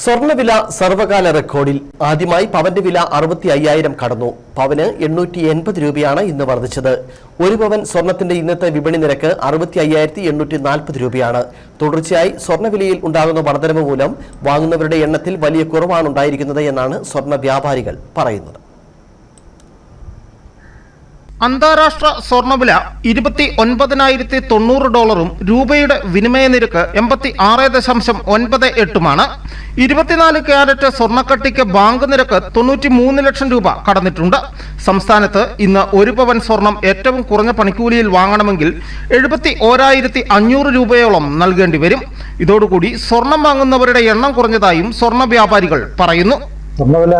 സ്വർണവില സർവകാല റെക്കോർഡിൽ ആദ്യമായി പവന്റെ വില അറുപത്തി അയ്യായിരം കടന്നു. പവന് എണ്ണൂറ്റി എൺപത് രൂപയാണ് ഇന്ന് വർദ്ധിച്ചത്. ഒരു പവൻ സ്വർണത്തിന്റെ ഇന്നത്തെ വിപണി നിരക്ക് അറുപത്തി അയ്യായിരത്തി എണ്ണൂറ്റി നാൽപ്പത് രൂപയാണ്. തുടർച്ചയായി സ്വർണവിലയിൽ ഉണ്ടാകുന്ന വർധനവ് മൂലം വാങ്ങുന്നവരുടെ എണ്ണത്തിൽ വലിയ കുറവാണ് ഉണ്ടായിരിക്കുന്നത് എന്നാണ് സ്വർണ വ്യാപാരികൾ പറയുന്നത്. അന്താരാഷ്ട്ര സ്വർണവില ഇരുപത്തി ഒൻപതിനായിരത്തി തൊണ്ണൂറ് ഡോളറും രൂപയുടെ വിനിമയ നിരക്ക് എൺപത്തി ആറ് ദശാംശം ഒൻപത് എട്ടുമാണ്. ഇരുപത്തിനാല് ക്യാരറ്റ് സ്വർണക്കട്ടിക്ക് ബാങ്ക് നിരക്ക് തൊണ്ണൂറ്റി മൂന്ന് ലക്ഷം രൂപ കടന്നിട്ടുണ്ട്. സംസ്ഥാനത്ത് ഇന്ന് ഒരു പവൻ സ്വർണം ഏറ്റവും കുറഞ്ഞ പണിക്കൂലിയിൽ വാങ്ങണമെങ്കിൽ എഴുപത്തി ഓരായിരത്തി അഞ്ഞൂറ് രൂപയോളം നൽകേണ്ടി വരും. ഇതോടുകൂടി സ്വർണം വാങ്ങുന്നവരുടെ എണ്ണം കുറഞ്ഞതായും സ്വർണ വ്യാപാരികൾ പറയുന്നു. സ്വർണവില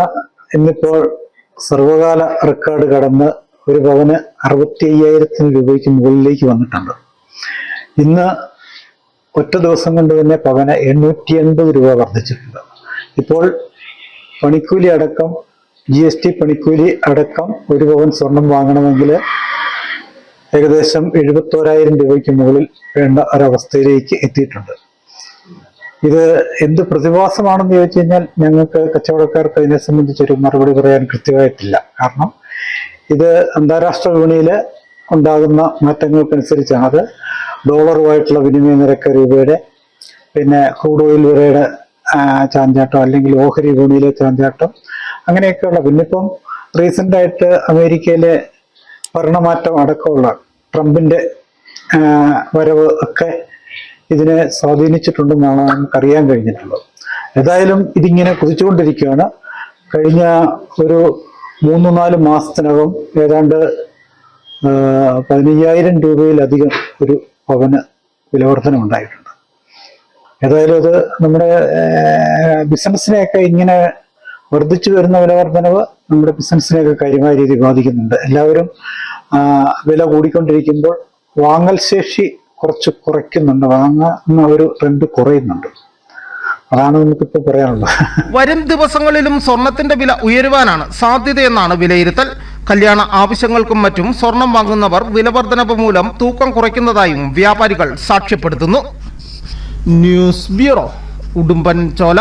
ഇന്നിപ്പോൾ സർവകാല റെക്കോർഡ് കടന്ന് ഒരു പവന് അറുപത്തി അയ്യായിരത്തിന് രൂപയ്ക്ക് മുകളിലേക്ക് വന്നിട്ടുണ്ട്. ഇന്ന് ഒറ്റ ദിവസം കൊണ്ട് തന്നെ പവന് എണ്ണൂറ്റി എൺപത് രൂപ വർദ്ധിച്ചിട്ടുണ്ട്. ഇപ്പോൾ പണിക്കൂലി അടക്കം ജി എസ് ടി പണിക്കൂലി അടക്കം ഒരു പവൻ സ്വർണം വാങ്ങണമെങ്കിൽ ഏകദേശം എഴുപത്തോരായിരം രൂപയ്ക്ക് മുകളിൽ വേണ്ട ഒരവസ്ഥയിലേക്ക് എത്തിയിട്ടുണ്ട്. ഇത് എന്ത് പ്രതിഭാസമാണെന്ന് ചോദിച്ചു കഴിഞ്ഞാൽ ഞങ്ങൾക്ക് കച്ചവടക്കാർക്ക് അതിനെ സംബന്ധിച്ചൊരു മറുപടി പറയാൻ കൃത്യമായിട്ടില്ല. കാരണം ഇത് അന്താരാഷ്ട്ര വിപണിയിൽ ഉണ്ടാകുന്ന മാറ്റങ്ങൾക്കനുസരിച്ചാണ് അത്. ഡോളറുമായിട്ടുള്ള വിനിമയ നിരക്ക് രൂപയുടെ പിന്നെ ക്രൂഡ് ഓയിൽ വിലയുടെ ചാഞ്ചാട്ടം അല്ലെങ്കിൽ ഓഹരി വിപണിയിലെ ചാഞ്ചാട്ടം. അങ്ങനെയൊക്കെയുള്ള പിന്നെ ഇപ്പം റീസെന്റ് അമേരിക്കയിലെ ഭരണമാറ്റം അടക്കമുള്ള ട്രംപിന്റെ വരവ് ഒക്കെ ഇതിനെ സ്വാധീനിച്ചിട്ടുണ്ടെന്നാണ് നമുക്കറിയാൻ കഴിഞ്ഞിട്ടുള്ളത്. ഏതായാലും ഇതിങ്ങനെ കുതിച്ചുകൊണ്ടിരിക്കുകയാണ്. കഴിഞ്ഞ ഒരു മൂന്ന് നാല് മാസത്തിനകം ഏതാണ്ട് പതിനയ്യായിരം രൂപയിലധികം ഒരു പവന് വിലവർധന ഉണ്ടായിട്ടുണ്ട് ഏതായാലും അത് നമ്മുടെ ബിസിനസ്സിനെയൊക്കെ ഇങ്ങനെ വർദ്ധിച്ചു വരുന്ന വിലവർധനവ് നമ്മുടെ ബിസിനസ്സിനെയൊക്കെ കാര്യമായ രീതിയിൽ ബാധിക്കുന്നുണ്ട്. എല്ലാവരും വില കൂടിക്കൊണ്ടിരിക്കുമ്പോൾ വാങ്ങൽ ശേഷി കുറച്ച് കുറയ്ക്കുന്നുണ്ട്. വാങ്ങുന്ന ഒരു ട്രെൻഡ് കുറയുന്നുണ്ട്. അതാണ് നമുക്കിപ്പോൾ പറയാനുള്ളത്. വരും ദിവസങ്ങളിലും സ്വർണത്തിന്റെ വില ഉയരുവാനാണ് സാധ്യതയെന്നാണ് വിലയിരുത്തൽ. കല്യാണ ആവശ്യങ്ങൾക്കും മറ്റും സ്വർണം വാങ്ങുന്നവർ വിലവർധനവ് മൂലം തൂക്കം കുറയ്ക്കുന്നതായും വ്യാപാരികൾ സാക്ഷ്യപ്പെടുത്തുന്നു. ന്യൂസ് ബ്യൂറോ ഉടുമ്പൻ ചോല